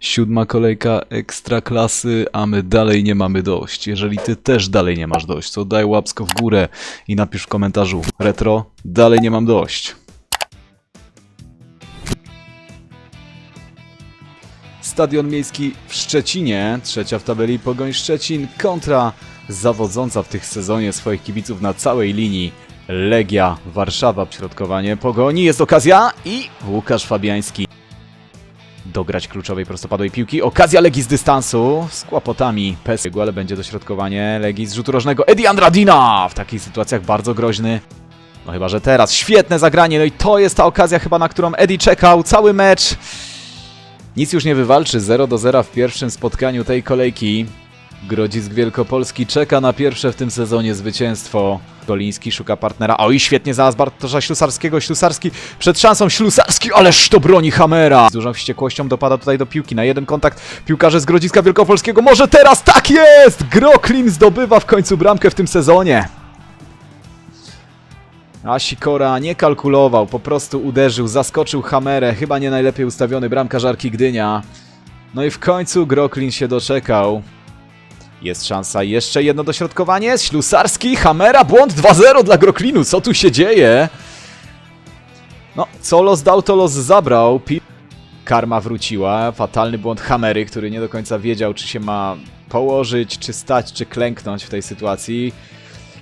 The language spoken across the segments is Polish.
Siódma kolejka ekstraklasy, a my dalej nie mamy dość. Jeżeli ty też dalej nie masz dość, to daj łapsko w górę i napisz w komentarzu retro, dalej nie mam dość. Stadion Miejski w Szczecinie, trzecia w tabeli Pogoń Szczecin kontra zawodząca w tych sezonie swoich kibiców na całej linii Legia Warszawa. Środkowanie Pogoni, jest okazja i Łukasz Fabiański dograć kluczowej prostopadłej piłki. Okazja Legii z dystansu z kłopotami. Pes, ale będzie dośrodkowanie Legii z rzutu rożnego. Edi Andradina w takich sytuacjach bardzo groźny. No chyba, że teraz. Świetne zagranie. No i to jest ta okazja chyba, na którą Edi czekał cały mecz. Nic już nie wywalczy. 0 do 0 w pierwszym spotkaniu tej kolejki. Grodzisk Wielkopolski czeka na pierwsze w tym sezonie zwycięstwo. Goliński szuka partnera. Oj, świetnie zaraz Bartosza Ślusarskiego. Ślusarski przed szansą. Ślusarski, ależ to broni Hamera. Z dużą wściekłością dopada tutaj do piłki. Na jeden kontakt piłkarze z Grodziska Wielkopolskiego. Może teraz tak jest! Groklin zdobywa w końcu bramkę w tym sezonie. A Sikora nie kalkulował, po prostu uderzył, zaskoczył Hamerę, chyba nie najlepiej ustawiony bramkarz Arki Gdynia. No i w końcu Groklin się doczekał. Jest szansa, jeszcze jedno dośrodkowanie, Ślusarski, Hamera, błąd 2-0 dla Groklinu, co tu się dzieje? No, co los dał, to los zabrał. Pi Karma wróciła, fatalny błąd Hamery, który nie do końca wiedział, czy się ma położyć, czy stać, czy klęknąć w tej sytuacji.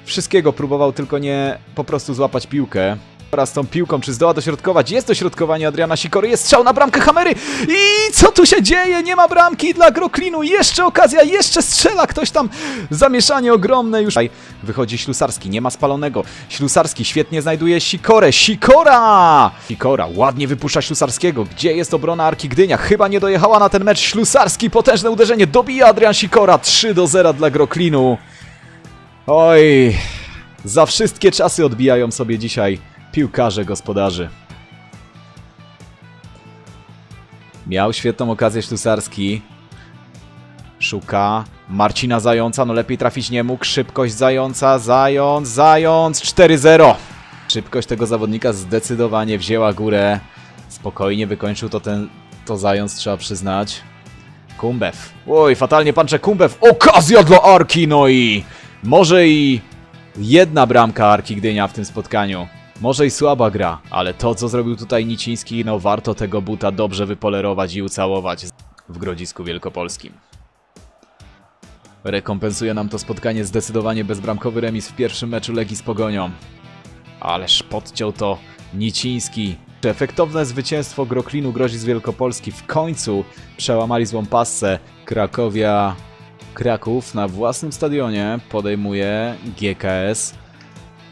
Wszystkiego próbował, tylko nie po prostu złapać piłkę. Teraz tą piłką, czy zdoła dośrodkować? Jest dośrodkowanie Adriana Sikory, jest strzał na bramkę Hamery i co tu się dzieje? Nie ma bramki dla Groklinu, jeszcze okazja, jeszcze strzela ktoś tam, zamieszanie ogromne już. Wychodzi Ślusarski, nie ma spalonego. Ślusarski świetnie znajduje Sikorę, Sikora! Sikora ładnie wypuszcza Ślusarskiego, gdzie jest obrona Arki Gdynia? Chyba nie dojechała na ten mecz Ślusarski, potężne uderzenie, dobija Adrian Sikora, 3 do 0 dla Groklinu. Oj, za wszystkie czasy odbijają sobie dzisiaj piłkarze gospodarzy. Miał świetną okazję Ślusarski. Szuka Marcina Zająca, no lepiej trafić nie mógł. Szybkość Zająca, Zając, Zając, 4-0. Szybkość tego zawodnika zdecydowanie wzięła górę. Spokojnie wykończył to ten to Zając, trzeba przyznać. Kumbew. Oj, fatalnie pancze Kumbew. Okazja dla Arki, no i może i jedna bramka Arki Gdynia w tym spotkaniu. Może i słaba gra, ale to co zrobił tutaj Niciński, no warto tego buta dobrze wypolerować i ucałować w Grodzisku Wielkopolskim. Rekompensuje nam to spotkanie zdecydowanie bezbramkowy remis w pierwszym meczu Legii z Pogonią. Ależ podciął to Niciński. Efektowne zwycięstwo Groklinu Grozisk Wielkopolski w końcu przełamali złą passę. Krakowia Kraków na własnym stadionie podejmuje GKS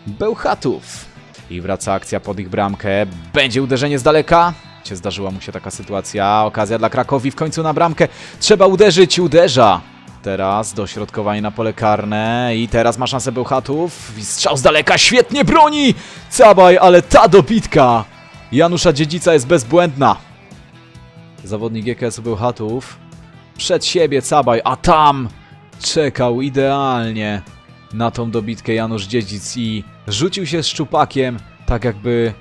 Bełchatów. I wraca akcja pod ich bramkę. Będzie uderzenie z daleka. Się zdarzyła mu się taka sytuacja. Okazja dla Krakowi w końcu na bramkę. Trzeba uderzyć, uderza. Teraz dośrodkowanie na pole karne i teraz ma szansę Bełchatów. Strzał z daleka, świetnie broni! Cabaj, ale ta dobitka Janusza Dziedzica jest bezbłędna. Zawodnik GKS-u Bełchatów przed siebie Cabaj, a tam czekał idealnie na tą dobitkę Janusz Dziedzic i rzucił się z szczupakiem, tak jakby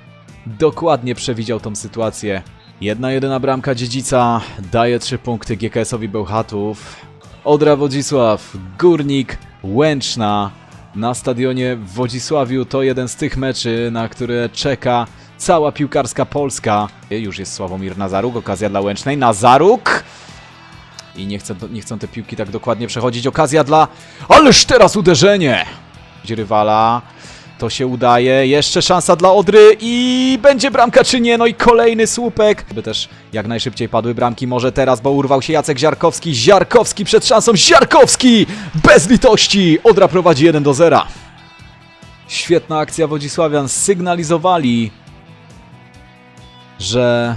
dokładnie przewidział tą sytuację. Jedna jedyna bramka Dziedzica daje trzy punkty GKS-owi Bełchatów. Odra Wodzisław, Górnik, Łęczna na stadionie w Wodzisławiu to jeden z tych meczy, na które czeka cała piłkarska Polska. Już jest Sławomir Nazaruk, okazja dla Łęcznej. Nazaruk! I nie, chcę, nie chcą te piłki tak dokładnie przechodzić. Okazja dla... Ależ teraz uderzenie! Rywala. To się udaje. Jeszcze szansa dla Odry i będzie bramka czy nie? No i kolejny słupek. By też jak najszybciej padły bramki. Może teraz, bo urwał się Jacek Ziarkowski. Ziarkowski przed szansą. Ziarkowski! Bez litości! Odra prowadzi 1 do 0. Świetna akcja Wodzisławian. Sygnalizowali, że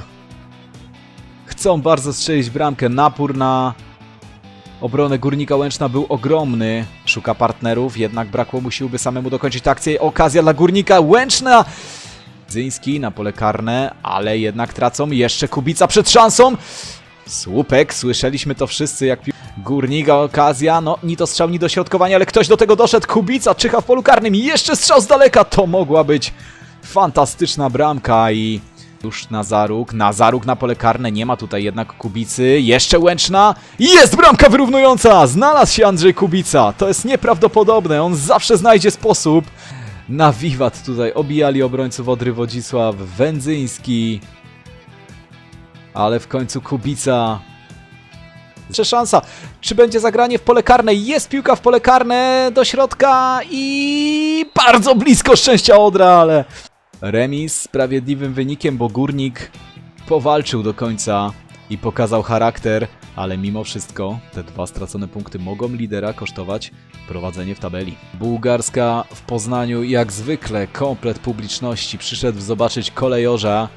chcą bardzo strzelić bramkę. Napór na obronę Górnika Łęczna był ogromny. Szuka partnerów, jednak brakło mu samemu dokończyć akcję. Okazja dla Górnika Łęczna! Dzyński na pole karne, ale jednak tracą. Jeszcze Kubica przed szansą. Słupek, słyszeliśmy to wszyscy, jak Górnika okazja, no ni to strzał, ni dośrodkowanie, ale ktoś do tego doszedł. Kubica czyha w polu karnym jeszcze strzał z daleka. To mogła być fantastyczna bramka i Już Nazaruk, Nazaruk na pole karne, nie ma tutaj jednak Kubicy, jeszcze Łęczna, jest bramka wyrównująca, znalazł się Andrzej Kubica, to jest nieprawdopodobne, on zawsze znajdzie sposób. Na wiwat tutaj obijali obrońców Odry Wodzisław, Wędzyński, ale w końcu Kubica. Jeszcze szansa, czy będzie zagranie w pole karne, jest piłka w pole karne do środka i bardzo blisko szczęścia Odra, ale Remis sprawiedliwym wynikiem, bo Górnik powalczył do końca i pokazał charakter, ale mimo wszystko te dwa stracone punkty mogą lidera kosztować prowadzenie w tabeli. Bułgarska w Poznaniu jak zwykle komplet publiczności przyszedł zobaczyć kolejorza.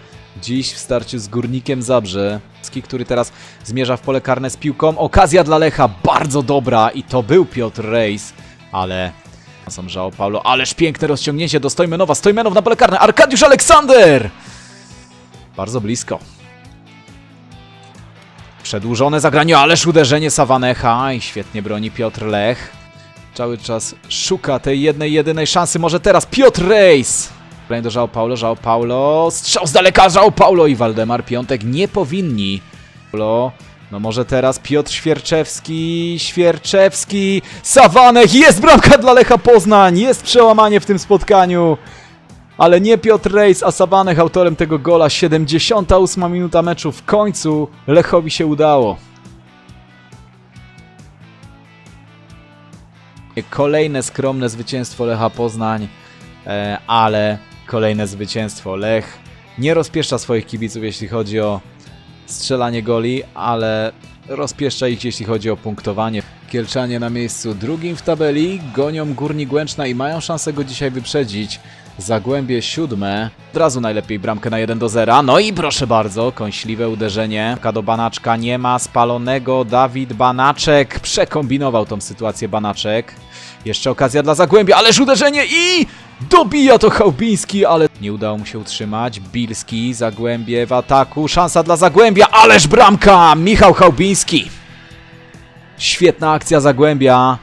Dziś w starciu z Górnikiem Zabrze, który teraz zmierza w pole karne z piłką. Okazja dla Lecha bardzo dobra i to był Piotr Rejs, ale są Żao Paulo, ależ piękne rozciągnięcie do Stojmenowa, Stojmenow na pole karne, Arkadiusz Aleksander! Bardzo blisko. Przedłużone zagranie, ależ uderzenie Sawanecha i świetnie broni Piotr Lech. Cały czas szuka tej jednej, jedynej szansy, może teraz Piotr Rejs! Kolejny do Żao Paulo, Żao Paulo, strzał z daleka, Żao Paulo i Waldemar Piątek nie powinni. Paulo, no może teraz Piotr Świerczewski, Świerczewski, Sawanek, jest bramka dla Lecha Poznań, jest przełamanie w tym spotkaniu. Ale nie Piotr Rejs, a Sawanek autorem tego gola. 78 minuta meczu. W końcu Lechowi się udało. Kolejne skromne zwycięstwo Lecha Poznań, e, ale kolejne zwycięstwo. Lech nie rozpieszcza swoich kibiców, jeśli chodzi o strzelanie goli, ale rozpieszcza ich, jeśli chodzi o punktowanie. Kielczanie na miejscu drugim w tabeli, gonią Górnik Łęczna i mają szansę go dzisiaj wyprzedzić. Zagłębie siódme, od razu najlepiej bramkę na 1 do 0. No i proszę bardzo, kąśliwe uderzenie. Do Banaczka nie ma, spalonego Dawid Banaczek przekombinował tą sytuację Banaczek. Jeszcze okazja dla Zagłębia, ależ uderzenie i dobija to Chałubiński, ale nie udało mu się utrzymać. Bilski, Zagłębie w ataku, szansa dla Zagłębia, ależ bramka! Michał Chałubiński. Świetna akcja Zagłębia.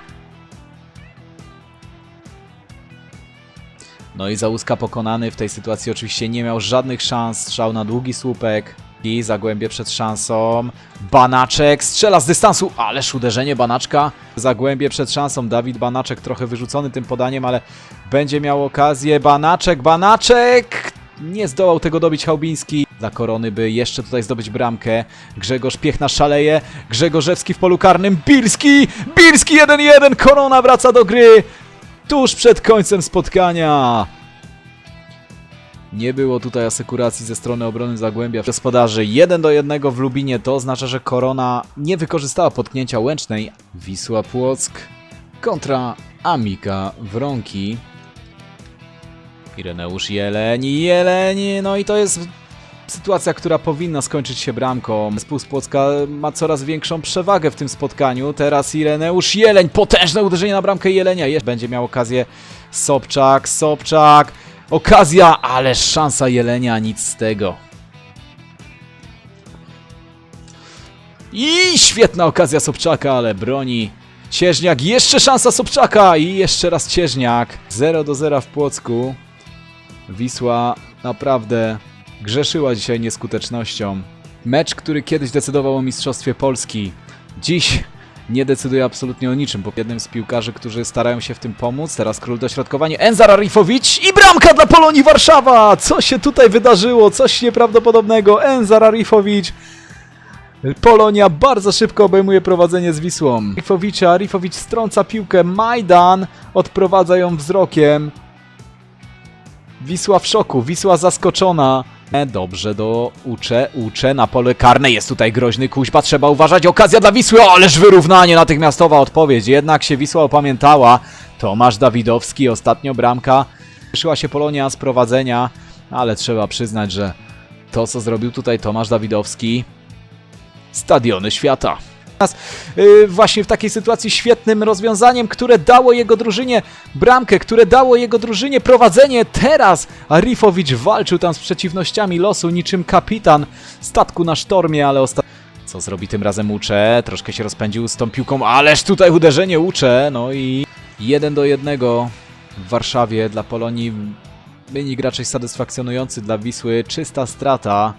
No i Załuska pokonany w tej sytuacji oczywiście nie miał żadnych szans. Strzał na długi słupek. I Zagłębie przed szansą. Banaczek strzela z dystansu, ależ uderzenie Banaczka. Zagłębie przed szansą. Dawid Banaczek trochę wyrzucony tym podaniem, ale będzie miał okazję. Banaczek, Banaczek! Nie zdołał tego dobić Chałbiński. Dla Korony by jeszcze tutaj zdobyć bramkę. Grzegorz Piechna szaleje. Grzegorzewski w polu karnym. Bilski! Bilski 1-1. Korona wraca do gry. Tuż przed końcem spotkania. Nie było tutaj asekuracji ze strony obrony Zagłębia. Gospodarzy 1 do 1 w Lubinie to oznacza, że Korona nie wykorzystała potknięcia łęcznej. Wisła Płock kontra Amika Wronki. Ireneusz Jeleń, Jeleń, no i to jest sytuacja, która powinna skończyć się bramką. Zespół z Płocka ma coraz większą przewagę w tym spotkaniu. Teraz Ireneusz Jeleń, potężne uderzenie na bramkę Jelenia. Jeszcze będzie miał okazję Sobczak, Sobczak, okazja, ale szansa Jelenia, nic z tego. I świetna okazja Sobczaka, ale broni Cieżniak, jeszcze szansa Sobczaka i jeszcze raz Cieżniak. 0 do 0 w Płocku. Wisła naprawdę grzeszyła dzisiaj nieskutecznością. Mecz, który kiedyś decydował o Mistrzostwie Polski, dziś nie decyduje absolutnie o niczym, bo jednym z piłkarzy, którzy starają się w tym pomóc, teraz król dośrodkowanie, Enzar Arifowicz i bramka dla Polonii Warszawa! Co się tutaj wydarzyło? Coś nieprawdopodobnego. Enzar Arifowicz Polonia bardzo szybko obejmuje prowadzenie z Wisłą. Arifowicza, Arifowicz strąca piłkę, Majdan odprowadza ją wzrokiem. Wisła w szoku, Wisła zaskoczona. Dobrze do Ucze, Ucze na pole karne jest tutaj groźny Kuźba, trzeba uważać, okazja dla Wisły, ależ wyrównanie, natychmiastowa odpowiedź, jednak się Wisła opamiętała. Tomasz Dawidowski, ostatnio bramka, cieszyła się Polonia z prowadzenia, ale trzeba przyznać, że to co zrobił tutaj Tomasz Dawidowski, stadiony świata. Nas, yy, właśnie w takiej sytuacji świetnym rozwiązaniem, które dało jego drużynie bramkę, które dało jego drużynie prowadzenie. Teraz Arifowicz walczył tam z przeciwnościami losu niczym kapitan statku na sztormie, ale ostatnio... Co zrobi tym razem Ucze? Troszkę się rozpędził z tą piłką, ależ tutaj uderzenie Ucze, no i 1 do 1 w Warszawie dla Polonii Wynik raczej satysfakcjonujący dla Wisły, czysta strata.